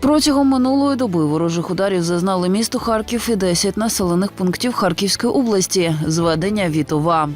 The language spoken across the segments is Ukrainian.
Протягом минулої доби ворожих ударів зазнали місто Харків і 10 населених пунктів Харківської області. Зведення Вітова.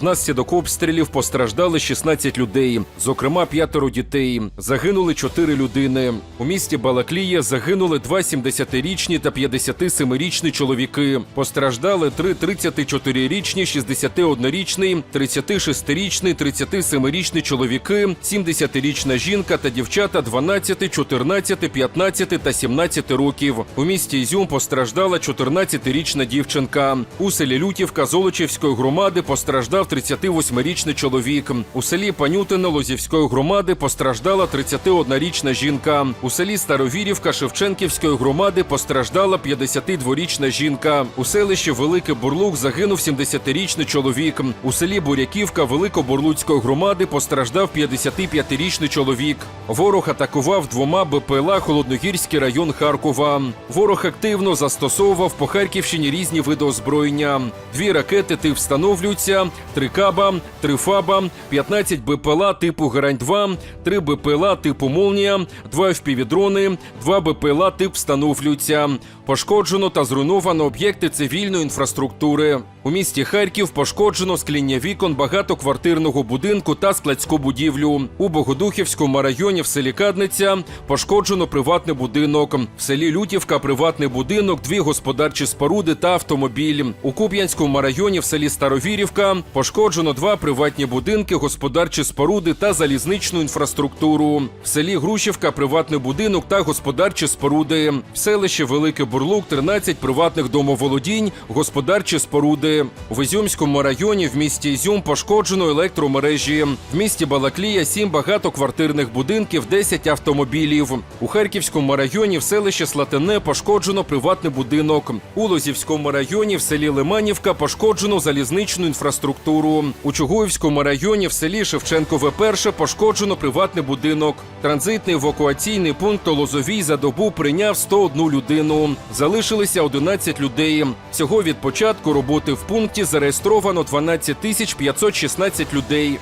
Внаслідок обстрілів постраждали 16 людей, зокрема п'ятеро дітей. Загинули 4 людини. У місті Балаклія загинули два 70-річні та 57-річні чоловіки. Постраждали три 34-річні, 61-річний, 36-річний, 37-річні чоловіки, 70-річна жінка та дівчата 12, 14, 15 та 17 років. У місті Ізюм постраждала 14-річна дівчинка. У селі Лютівка Золочівської громади постраждав 38-річний чоловік. У селі Панютино Лозівської громади постраждала 31-річна жінка. У селі Старовірівка Шевченківської громади постраждала 52-річна жінка. У селищі Великий Бурлук загинув 70-річний чоловік. У селі Буряківка Великобурлуцької громади постраждав 55-річний чоловік. Ворог атакував двома БПЛА Холодногірський район Харкова. Ворог активно застосовував по Харківщині різні види озброєння. Дві ракети тип встановлюються, три каба, три фаба, 15 БПЛА типу Герань-2, три БПЛА типу Молнія, два впівдрони, два БПЛА тип встановлюються. Пошкоджено та зруйновано об'єкти цивільної інфраструктури. У місті Харків пошкоджено скління вікон багатоквартирного будинку та складську будівлю. У Богодухівському районі в селі Кадниця пошкоджено приватний будинок. В селі Лютівка приватний будинок, дві господарчі споруди та автомобіль. У Куп'янському районі в селі Старовірівка пошкоджено два приватні будинки, господарчі споруди та залізничну інфраструктуру. В селі Грушівка приватний будинок та господарчі споруди. В селищі Великий Бурлук 13 приватних домоволодінь, господарчі споруди. В Ізюмському районі в місті Ізюм пошкоджено електромережі. В місті Балаклія 7 багатоквартирних будинків, 10 автомобілів. У Харківському районі в селищі Слатине пошкоджено приватний будинок. У Лозівському районі в селі Лиманівка пошкоджено залізничну інфраструктуру. У Чугуївському районі в селі Шевченкове перше пошкоджено приватний будинок. Транзитний евакуаційний пункт Лозовій за добу прийняв 101 людину. Залишилися 11 людей. Всього від початку роботи в пункті зареєстровано 12 тисяч 516 людей.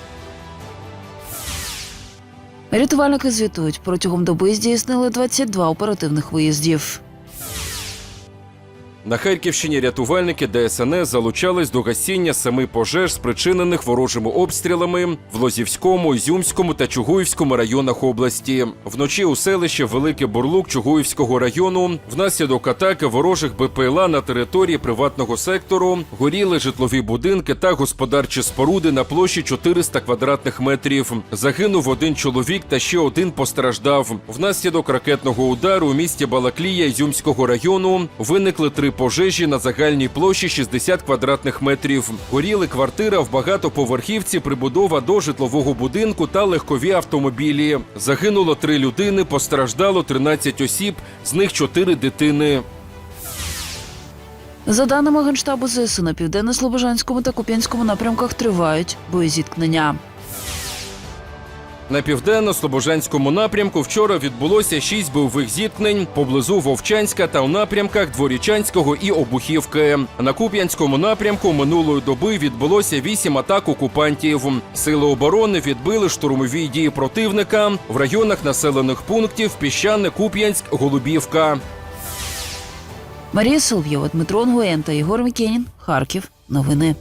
Рятувальники звітують, протягом доби здійснили 22 оперативних виїздів. На Харківщині рятувальники ДСНС залучались до гасіння семи пожеж, спричинених ворожими обстрілами в Лозівському, Ізюмському та Чугуївському районах області. Вночі у селищі Великий Бурлук Чугуївського району внаслідок атаки ворожих БПЛА на території приватного сектору горіли житлові будинки та господарчі споруди на площі 400 квадратних метрів. Загинув один чоловік та ще один постраждав. Внаслідок ракетного удару у місті Балаклія Ізюмського району виникли три пожежі на загальній площі 60 квадратних метрів. Горіли квартира в багатоповерхівці, прибудова до житлового будинку та легкові автомобілі. Загинуло три людини, постраждало 13 осіб, з них чотири дитини. За даними Генштабу ЗСУ, на південно-слобожанському та Куп'янському напрямках тривають боєзіткнення. На південно-слобожанському напрямку вчора відбулося шість бойових зіткнень поблизу Вовчанська та у напрямках Дворічанського і Обухівки. На Куп'янському напрямку минулої доби відбулося вісім атак окупантів. Сили оборони відбили штурмові дії противника в районах населених пунктів Піщане, Куп'янськ, Голубівка. Марія Соловйова, Дмитро Нгуєн та Ігор Мікенін. Харків. Новини.